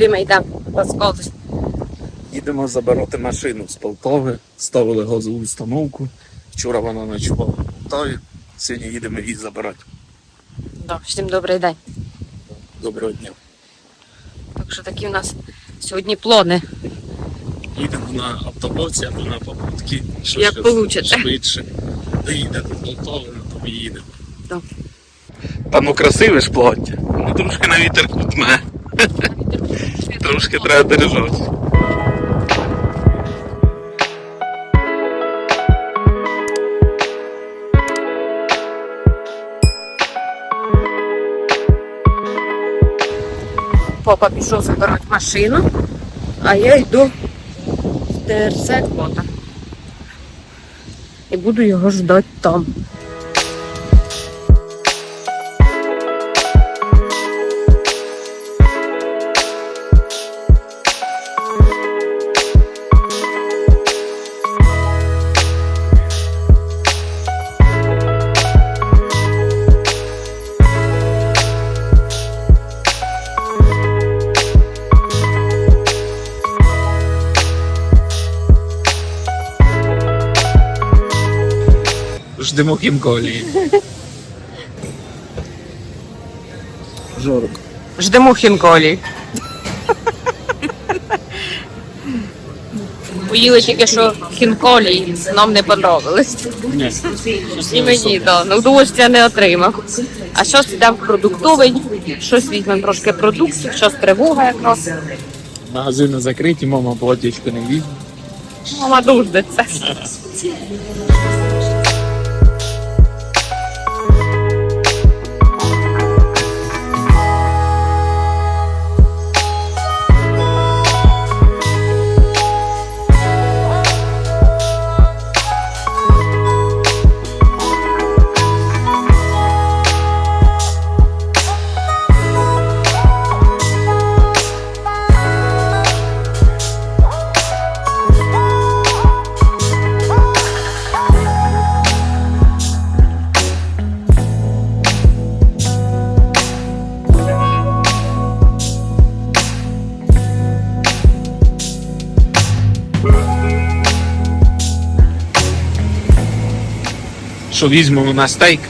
Куди ми йдемо? Розказуй. Їдемо забирати машину з Полтави, ставили газову установку. Вчора вона ночувала в Полтаві. Сьогодні їдемо її забирати. Да, всім добрий день. Доброго дня. Так що такі у нас сьогодні плани. Їдемо на автобусі або на попутки. Що Як получите. Швидше. Доїде до Полтави, на тобі їдемо. Да. Та ну красиве ж плаття. Ну трошки на вітер кутме. Трошки треба держати. Папа пішов забирати машину, а я йду в ТРЦ квота. І буду його ждати там. Ждемо хімколії. Жорок. Ждемо хінколі. Поїли тільки що хінколі, нам не. Ні. І мені, да, ну удовольствия не отримав. А щось йдемо в продуктовий, щось візьмемо трошки продуктів, щось тривога якраз. Магазини закриті, мама платічку не візьме. Мама дуждеться. Що візьмемо на стейк?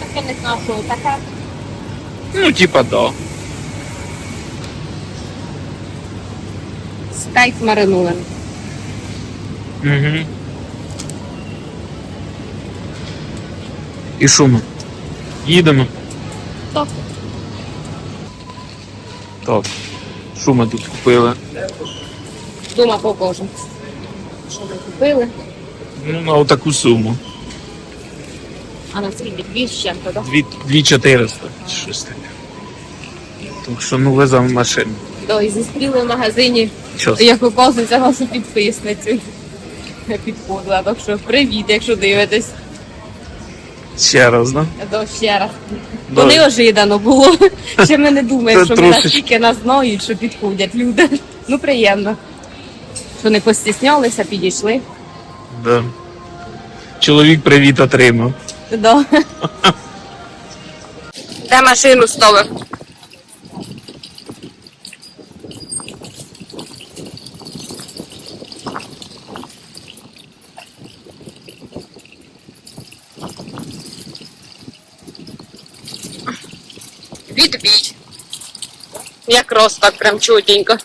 Таке не знаю, що таке. Ну, типа, да. Стейк маринований. Угу. І що ми? Їдемо. Так. Так. Що ми тут купили? Дома покажу. Що ми купили? Ну, на отаку суму. А на скільки? Дві з чим-то, так? Дві, дві 400. чи Щось таке. Так що ну веземо машину. Да, і зустріли в магазині, Що? як оказується, нашу підписницю. Я підходила, так що привіт, якщо дивитесь. Ще раз, да? Да, ще раз. То неожиданно було. Ще ми не думаємо, Це що ми трошечки. настільки нас знають, що підходять люди. Ну, приємно. Що не постіснялися, підійшли. Да. Чоловік привіт отримав. Да. Де машину ставив? Відбій. Якраз так прям чутенько.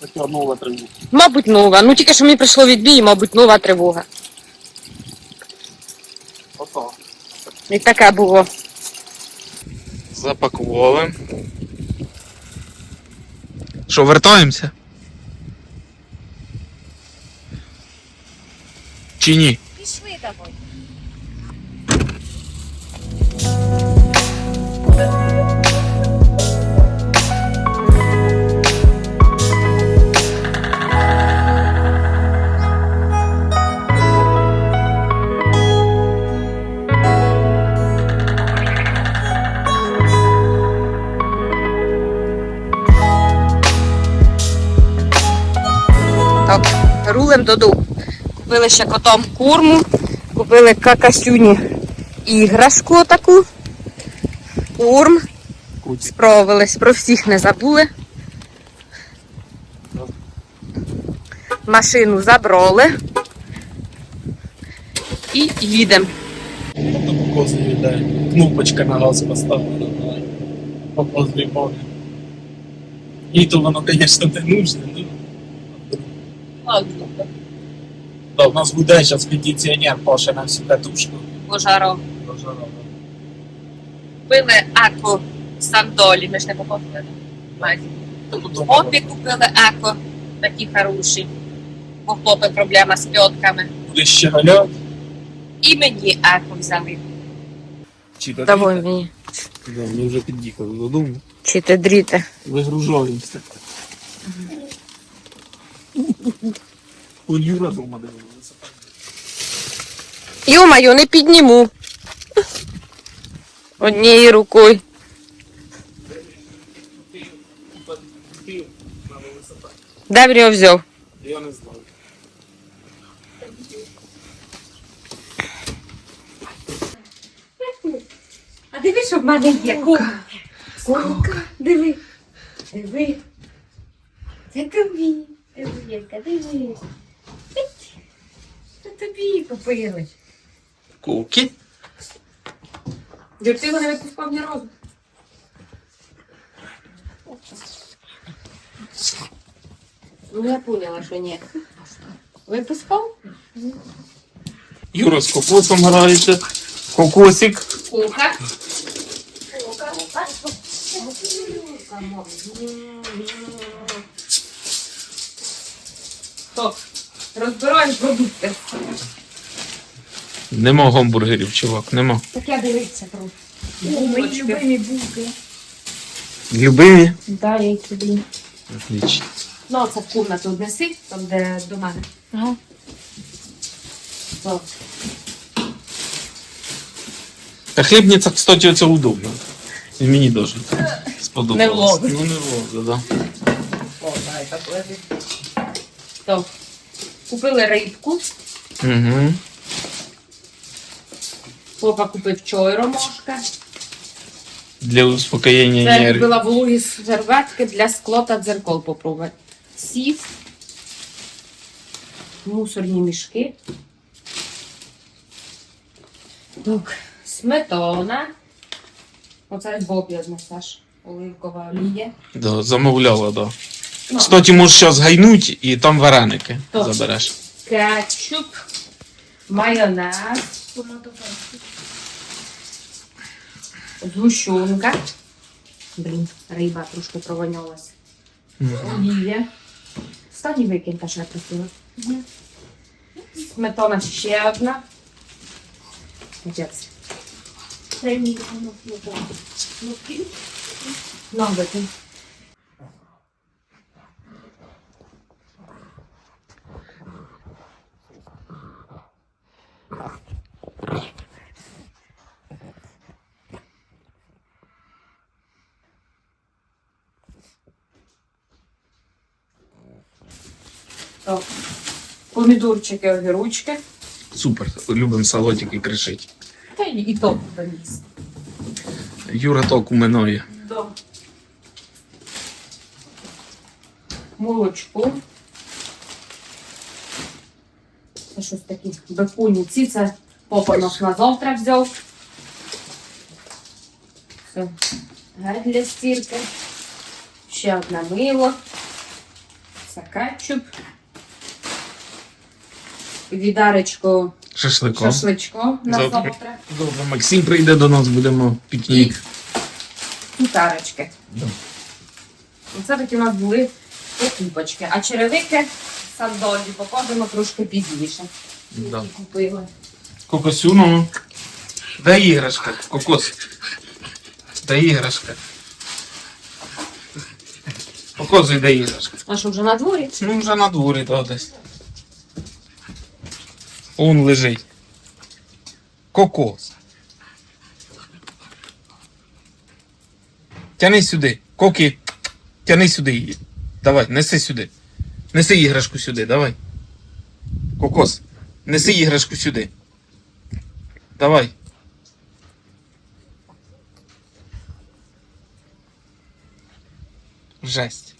Така нова тривога. Мабуть, нова. Ну тільки що мені прийшло відбій, мабуть, нова тривога. І таке було. Запакували. Що, вертаємося? Чи ні? Пішли давай. Рулем додому. Купили ще котом курму, купили какасюні іграшку таку, курм, Куті. Справились, про всіх не забули. Машину забрали. І їдемо. Кози віддає. Кнопочка на газ поставлена на показує мови. І то воно, звісно, не нужне, ну. Да, у нас буде зараз кондиціонер паше на всю катушку. Пожаро. Купили еко сандолі, ми ж не попали. Хлопі купили еко, такі хороші. У хлопи проблема з пьотками. Буде ще галяти. І мені еко взяли. Чи Давай мені. Да, ми вже під'їхали додому. Чи ти дріте? Вигружаємося. У Юра дома дивилися. Йомаю, не підніму. Однією рукою. Де б його взяв? Я не знаю. А диви, що в мене є кука. Кука, диви. Диви. Це тобі. Диви, Єлька, диви. Це тобі купили. Куки? Дюр, ти його не відпускав ні разу. Ну, я поняла, що ні. Випускав? Юра з кокосом грається. Кокосик. Куха. Так, розбираємо продукти. Нема гамбургерів, чувак, нема. Так я дивиться просто. Бубочки. любимі булки. Любимі? Да, я їх люблю. Отлично. Ну, це в кухню неси, там, де до мене. Ага. Так. Та хлібниця, кстати, це удобно. І мені дуже сподобалось. Не влог. Ну не влог, да. О, давай так лежить. Так. Купили рибку. Угу. Папа купив чой ромашка. Для успокоєння Це нервів. купила вологі серветки для скло та дзеркал попробувати. Сів. Мусорні мішки. Так. Сметана. Оце Боб я знесеш. Оливкова олія. Да, замовляла, да. Ну. Кстати, можеш зараз гайнуть і там вареники Точно. забереш. Кетчуп. Майонез. Згущенка. Блін, риба трошки провонялась. Олія. Стані викинь, та ще просила. Сметана ще одна. Отець. Це мій воно Нам викинь. Так. Помідорчики, огірочки. Супер, любимо салатики кришить. Та і, і то доніс. Юра ток у минає. Да. Молочко. Це щось такі беконіці. Це папа нас на завтра взяв. Все. Гель для стірки. Ще одне мило. Це кетчуп. Відаречко Шашликом. шашличко на Завтра. завтра. Добре, Максим прийде до нас, будемо пікнік. Кутарочки. Да. Оце такі у нас були покупочки. А черевики сандолі покажемо трошки пізніше. Да. Які купили. Кокосюну. Де іграшка? Кокос. Де іграшка? Показуй, де іграшка. А що вже на дворі? Ну, вже на дворі, да, десь. Он лежить. Кокос. Тяни сюди. Кокі. Тяни сюди її. Давай, неси сюди. Неси іграшку сюди, давай. Кокос. Неси іграшку сюди. Давай. Жесть.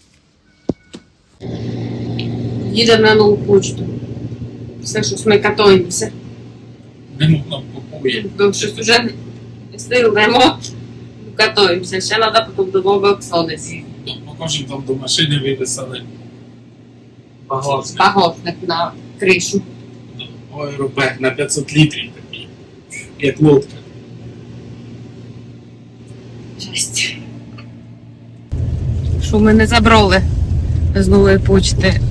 Їдемо на нову почту. Все, щось ми катуємося. Він нам купує. Тому щось вже стигнемо. Катуємося. Ще треба потім до Боби Оксани з'їхати. Покажемо там до машини виписали. Багажник. Багажник на кришу. Аеробек на 500 літрів такий. Як лодка. Жесть. Що ми не забрали з нової почти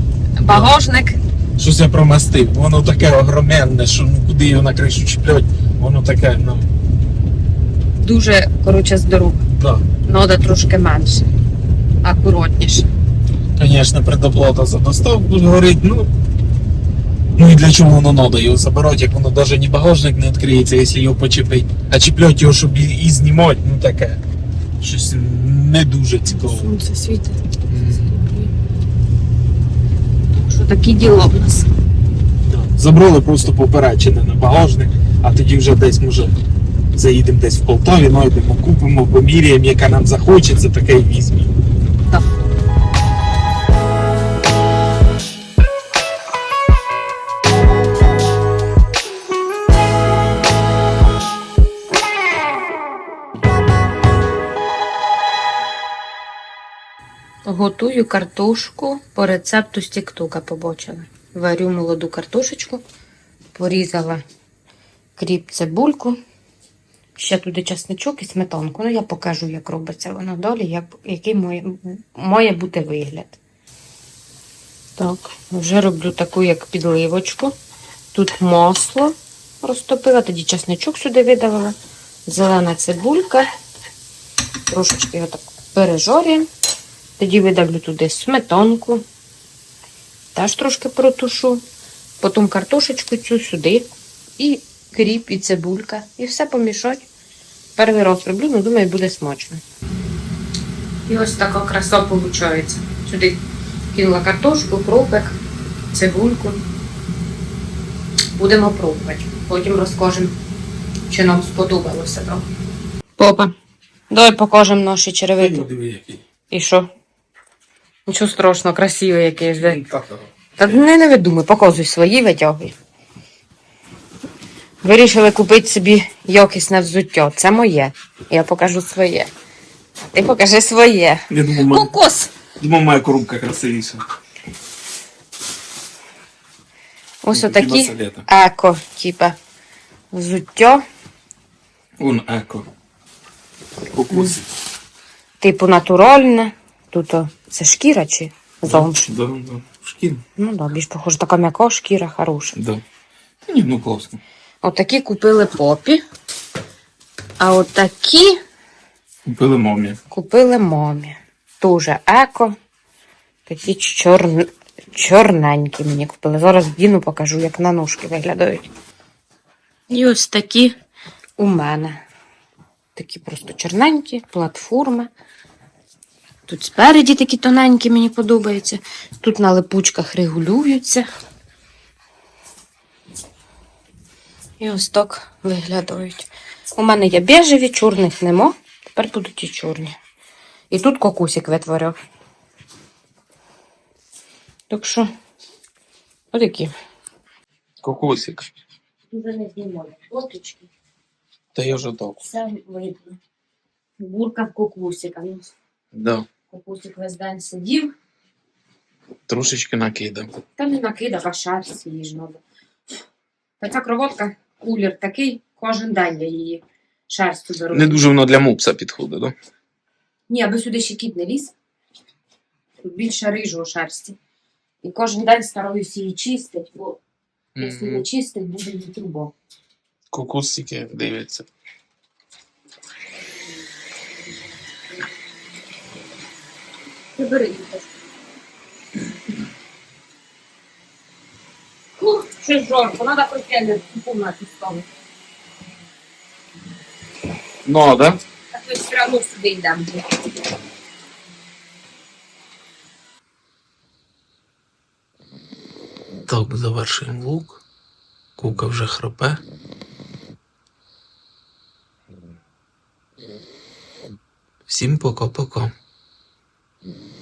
багажник. Щось я промастив. Воно таке огроменне, що ну куди його на кришу чіплять, воно таке, ну. Дуже, коротше, здорово. Да. Нода трошки менше. Акуратніше. Звісно, предоплата за доставку горить, ну. Ну і для чого воно надо його забирати, як воно навіть ні багажник не відкриється, якщо його почепить. А чіплять його, щоб і знімати, ну таке. Щось не дуже цікаво. Сонце світить. Так що такі діла в нас. Забрали просто поперечини на багажник, а тоді вже десь може заїдемо десь в Полтаві, знайдемо, купимо, поміряємо, яка нам захочеться, таке і візьмемо. Готую картошку по рецепту з Тіктока побачила. Варю молоду картошечку, порізала кріп цибульку, ще туди часничок і сметанку. Ну, я покажу, як робиться воно далі, як, який має, має бути вигляд. Так, вже роблю таку, як підливочку. Тут масло розтопила, тоді часничок сюди видавила, зелена цибулька, трошечки його так пережорюємо. Тоді видавлю туди сметанку, теж трошки протушу, потім картошечку цю сюди, і кріп, і цибулька, і все помішать. Перший раз роблю, ну думаю, буде смачно. І ось така краса виходить. Сюди кинула картошку, кропик, цибульку. Будемо пробувати. Потім розкажемо, чи нам сподобалося трохи. Попа, давай покажемо наші черевики. І що? Нічого страшного, красивий якийсь. де. Та не, не видумай, показуй свої, витягуй. Вирішили купити собі якісне взуття. Це моє. Я покажу своє. Ти покажи своє. Я думав, моя, Кокос! думав, моя коробка красивіша. Ось Ну, отакі хіба еко, типа, взуття, Вон еко. Кокоси. типу натуральне. Тут о, це шкіра чи зомш? Да, да. Шкін. Ну да, більш похоже, така м'яка шкіра хороша. Да. Ні, ну класно. Отакі купили попі. А отакі Купили мамі. купили мамі. Дуже еко. Такі чорн... чорненькі мені купили. Зараз вдіну, покажу, як на ножки виглядають. І ось такі у мене. Такі просто чорненькі, платформи. Тут спереді такі тоненькі, мені подобаються. Тут на липучках регулюються. І ось так виглядають. У мене є бежеві, чорних нема. Тепер будуть і чорні. І тут кокусик витворив. Так що, отакі. Кокосик. Вже не знімаю. Фоточки. Та я вже так. Все видно. Бурка в кокусика. Ну, Да. Кокусик весь день сидів. Трошечки накидав. Та не накидав, а шерсть її ж надо. Та ця кровотка, кулір такий, кожен день я її шерстю беру. Не дуже воно для мопса підходить, да? Ні, аби сюди ще кіт не ліз. Тут більше рижу шерсті. І кожен день стараюся її чистити, бо якщо не чистить, буде її трубо. Кокосики дивляться. Ти бери її теж. Фух, щось жорко, треба прокинути кімнату ставити. Ну, да? А то все одно сюди йдемо. Так, завершуємо лук. Кука вже храпе. Всім пока-пока. Mm-hmm.